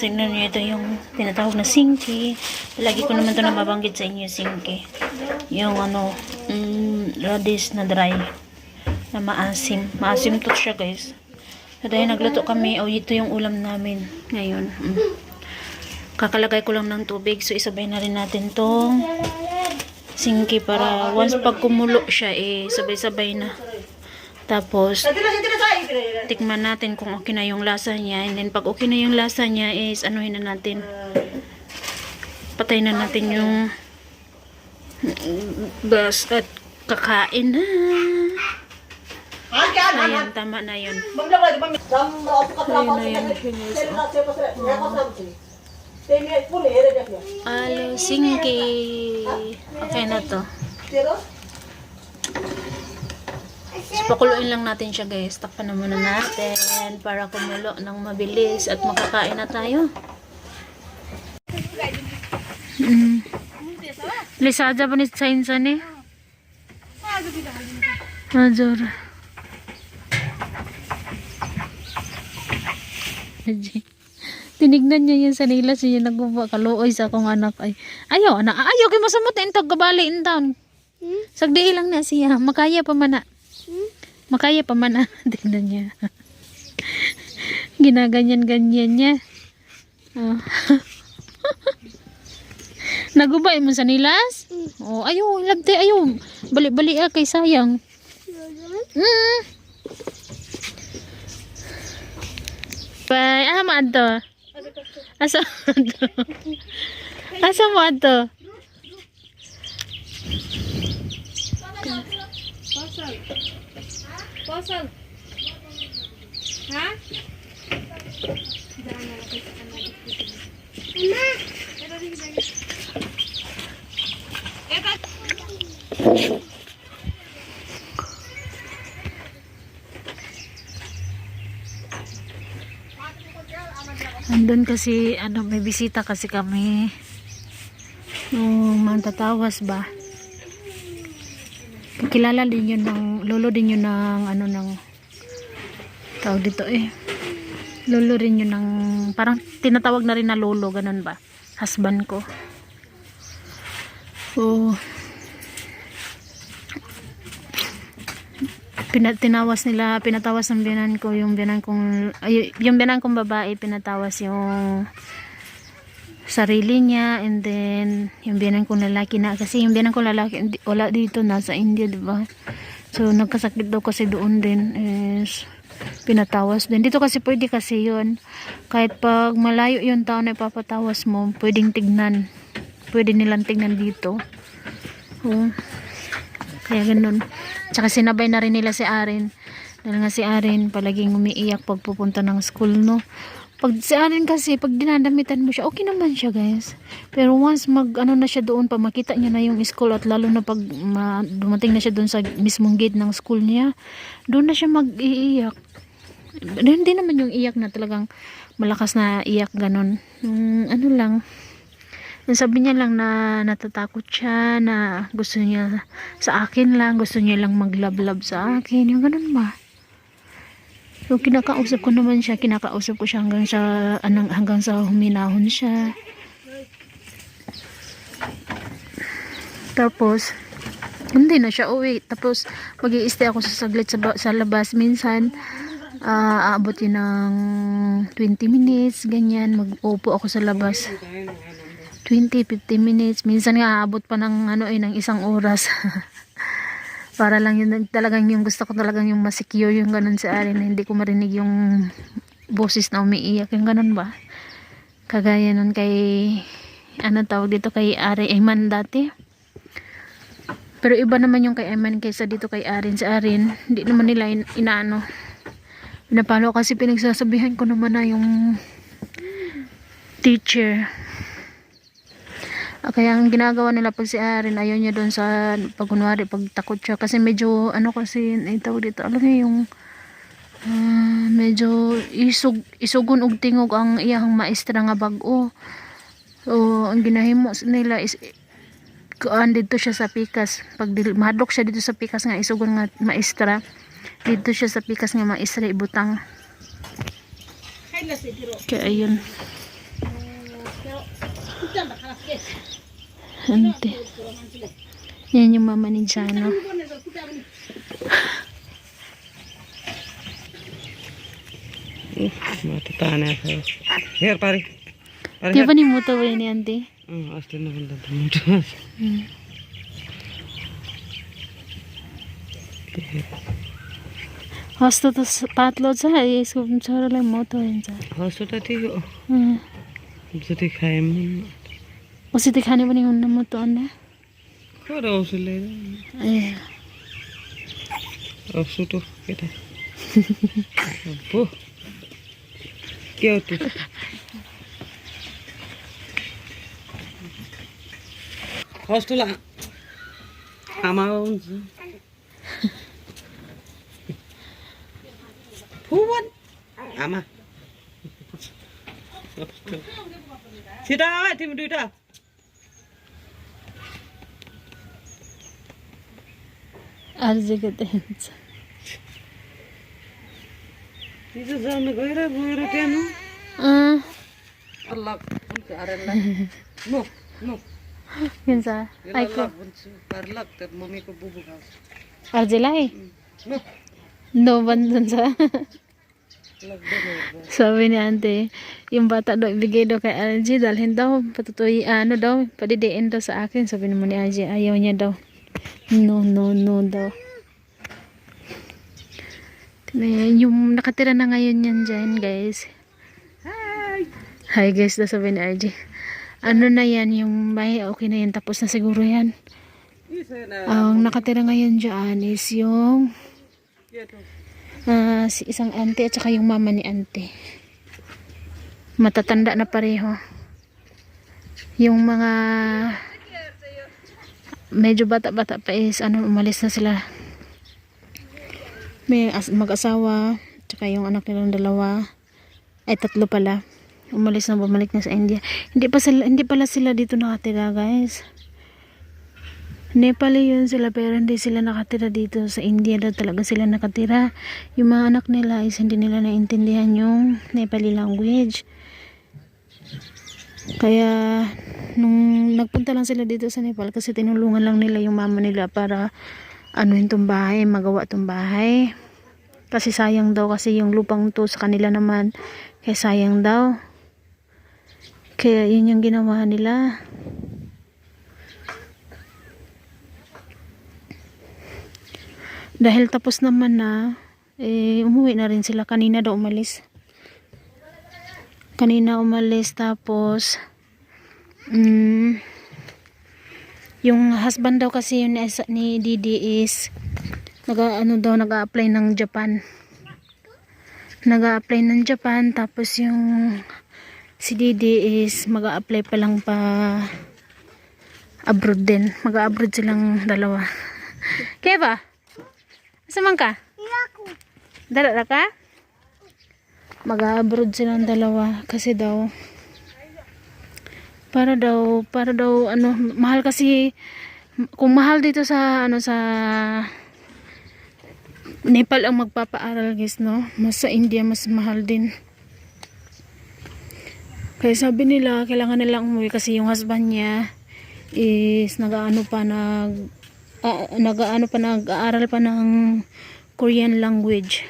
tingnan nyo ito yung tinatawag na singki. Lagi ko naman ito nababanggit sa inyo, singki. Yung ano, mm, radish na dry. Na maasim. Maasim to siya guys. So dahil nagluto kami, oh ito yung ulam namin ngayon. Mm. Kakalagay ko lang ng tubig. So isabay na rin natin tong singki para once pag kumulo siya, eh sabay-sabay na. Tapos, tikman natin kung okay na yung lasa niya. And then, pag okay na yung lasa niya is, anuhin na natin. Patay na natin yung gas at kakain na. Ayan, tama na yun. Alo, singki. Okay na to. So, pakuluin lang natin siya guys. Takpan na muna natin para kumulo ng mabilis at makakain na tayo. Mm. Lisada pa ni Sainsa ni? Major. Tinignan niya yan sa nila siya nagbuba kaluoy sa akong anak ay ayaw anak ayaw kay masamot intag gabali in town sagdi lang na siya makaya pa man na makaya pa man na tingnan niya ginaganyan ganyan niya oh. nagubay mo sa nilas oh ayaw lagte ayaw bali-bali ah kay sayang mm. Bye. Ah, maadto. Asa mo ato? Asa mo ato? Posol. Posol. Ha? Andun kasi, ano, may bisita kasi kami. Nung mantatawas ba? Kilala din yun ng, lolo din yun ng, ano, ng, tawag dito eh. Lolo rin yun ng, parang tinatawag na rin na lolo, ganun ba? Husband ko. So, pina, tinawas nila, pinatawas ng biyanan ko, yung biyanan kong, ay, yung biyanan kong babae, pinatawas yung sarili niya, and then, yung biyanan kong lalaki na, kasi yung biyanan kong lalaki, wala dito, nasa India, di ba? So, nagkasakit daw kasi doon din, is, pinatawas din. Dito kasi pwede kasi yun. Kahit pag malayo yung tao na ipapatawas mo, pwedeng tignan. Pwede nilang tignan dito. Oo. Kaya ganun. Tsaka sinabay na rin nila si Aren. Dahil nga si Aren palaging umiiyak pag pupunta ng school, no? Pag si Aren kasi, pag dinadamitan mo siya, okay naman siya, guys. Pero once mag, ano na siya doon, pa makita niya na yung school at lalo na pag ma, dumating na siya doon sa mismong gate ng school niya, doon na siya mag-iiyak. Hindi naman yung iyak na talagang malakas na iyak, ganun. Yung ano lang, sabi niya lang na natatakot siya, na gusto niya sa akin lang, gusto niya lang maglablab sa akin, yung ganun ba? So, kinakausap ko naman siya, kinakausap ko siya hanggang sa, anong, hanggang sa huminahon siya. Tapos, hindi na siya uwi. Tapos, mag stay ako sa saglit sa, sa labas. Minsan, ah, aabot yun ng 20 minutes, ganyan. Mag-upo ako sa labas. 20, 50 minutes. Minsan nga aabot pa ng ano eh, ng isang oras. Para lang yun, talagang yung gusto ko talagang yung masecure yung ganun sa akin. Hindi ko marinig yung boses na umiiyak. Yung ganun ba? Kagaya nun kay, ano tawag dito kay Ari Eman dati. Pero iba naman yung kay Eman kaysa dito kay Arin. Sa Arin, hindi naman nila in, inaano. Pinapalo kasi pinagsasabihan ko naman na yung teacher. Ah, Kaya ang ginagawa nila pag si Aaron, ayaw niya doon sa pagkunwari, pag takot siya. Kasi medyo, ano kasi, ay tawag dito, alam niyo yung, ah, medyo isug, isugon og tingog ang iyang maestra nga bag-o. So, ang ginahimo nila is, kuan dito siya sa pikas. Pag mahadlok siya dito sa pikas nga isugon nga maestra, dito siya sa pikas nga maestra ibutang. Kaya ayun. అంతే నేను మమ్మనించాను त्यो पनि मुत भयो नि अन्ति हस्तो त पातलो छ यसको छोरालाई मुत हुन्छ हस्तो त त्यही हो जति खायौँ Hmm. Hosto to patlo sa isko chara lang mo to yan sa. Hospital tiyo. Hmm. अर्जेको त्यहाँ हिजो जानु गएर गएर त्यहाँ अल्लाह मम्मीको बुबु अर्जेलाई No बन्द हुन्छ Sabi ni ante, yung bata daw ibigay daw kay Algie, dalhin daw, patutuyian daw, padidiin daw sa akin. Sabi naman ni Algie, ayaw niya daw. No, no, no daw. Tingnan, yung nakatira na ngayon yan dyan, guys. Hi. Hi guys, daw sabi ni Algie. Ano na yan, yung bahay, okay na yan, tapos na siguro yan. Ang nakatira ngayon dyan is yung. Ah, si isang ante at saka yung mama ni ante. Matatanda na pareho. Yung mga medyo bata-bata pa is ano umalis na sila. May as- mag-asawa, tsaka yung anak nilang dalawa ay tatlo pala. Umalis na bumalik na sa India. Hindi pa sila hindi pala sila dito nakatira, guys. Nepali yun sila pero hindi sila nakatira dito sa India daw talaga sila nakatira yung mga anak nila is hindi nila naintindihan yung Nepali language kaya nung nagpunta lang sila dito sa Nepal kasi tinulungan lang nila yung mama nila para ano tong bahay magawa tong bahay kasi sayang daw kasi yung lupang to sa kanila naman kaya sayang daw kaya yun yung ginawa nila Dahil tapos naman na, eh, umuwi na rin sila. Kanina daw umalis. Kanina umalis tapos, mm, yung husband daw kasi yun ni, Didi is, naga, ano daw, nag-a-apply ng Japan. Nag-a-apply ng Japan tapos yung si Didi is mag-a-apply pa lang pa abroad din. Mag-a-abroad silang dalawa. Kaya ba? Asa man ka? Dala ka? Mag-abroad silang dalawa kasi daw para daw para daw ano mahal kasi kung mahal dito sa ano sa Nepal ang magpapaaral guys no mas sa India mas mahal din kaya sabi nila kailangan nilang umuwi kasi yung husband niya is nag-ano pa nag ah, nag-ano pa nag-aaral pa ng Korean language.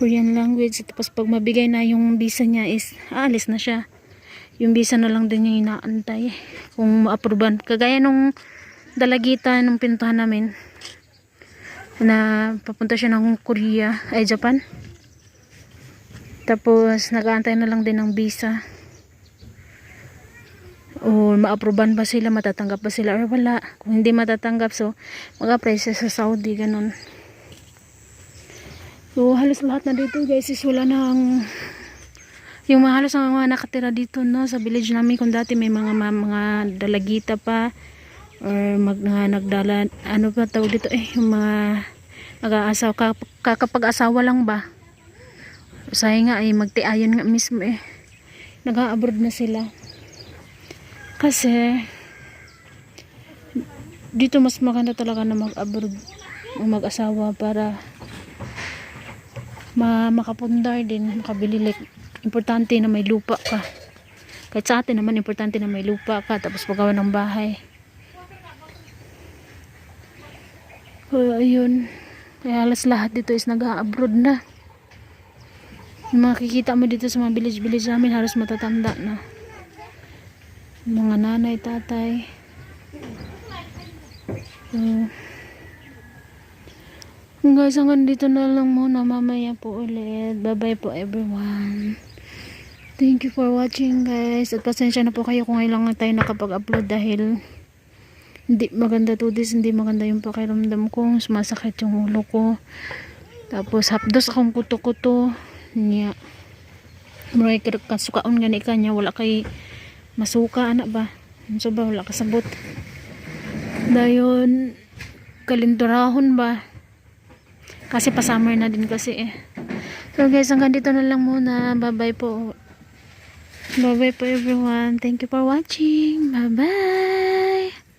Korean language tapos pag mabigay na yung visa niya is aalis na siya. Yung visa na lang din yung inaantay kung ma-approvean. Kagaya nung dalagita nung pinuntahan namin na papunta siya ng Korea ay Japan. Tapos nag-aantay na lang din ng visa o ma-approvean ba sila, matatanggap ba sila or wala. Kung hindi matatanggap, so mag-apply sa Saudi, ganun. So, halos lahat na dito guys is wala nang yung mga halos ang mga nakatira dito no sa village namin. Kung dati may mga mga, mga dalagita pa or mag mga nagdala ano pa tawag dito eh yung mga nag-aasawa kap- kakapag-asawa lang ba? Sayo nga eh magtiayon nga mismo eh. Nag-abroad na sila. Kasi dito mas maganda talaga na mag-abroad o mag-asawa para ma makapundar din, makabili like importante na may lupa ka. Kahit sa atin naman, importante na may lupa ka. Tapos paggawa ng bahay. Kaya ayun. Kaya halos lahat dito is nag-abroad na. Yung makikita mo dito sa mga village-village namin, halos matatanda na. Mga nanay, tatay. So, guys, hanggang dito na lang muna. Mamaya po ulit. Bye-bye po everyone. Thank you for watching guys. At pasensya na po kayo kung lang tayo nakapag-upload dahil hindi maganda to this. Hindi maganda yung pakiramdam ko. Sumasakit yung ulo ko. Tapos hapdos akong kuto-kuto. Niya. Maray kasukaon gani ka niya. Wala kay masuka anak ba. So ba wala kasabot. Dayon kalindurahon ba. Kasi pa summer na din kasi eh. So guys, hanggang dito na lang muna. Bye-bye po. Bye-bye po everyone. Thank you for watching. Bye-bye.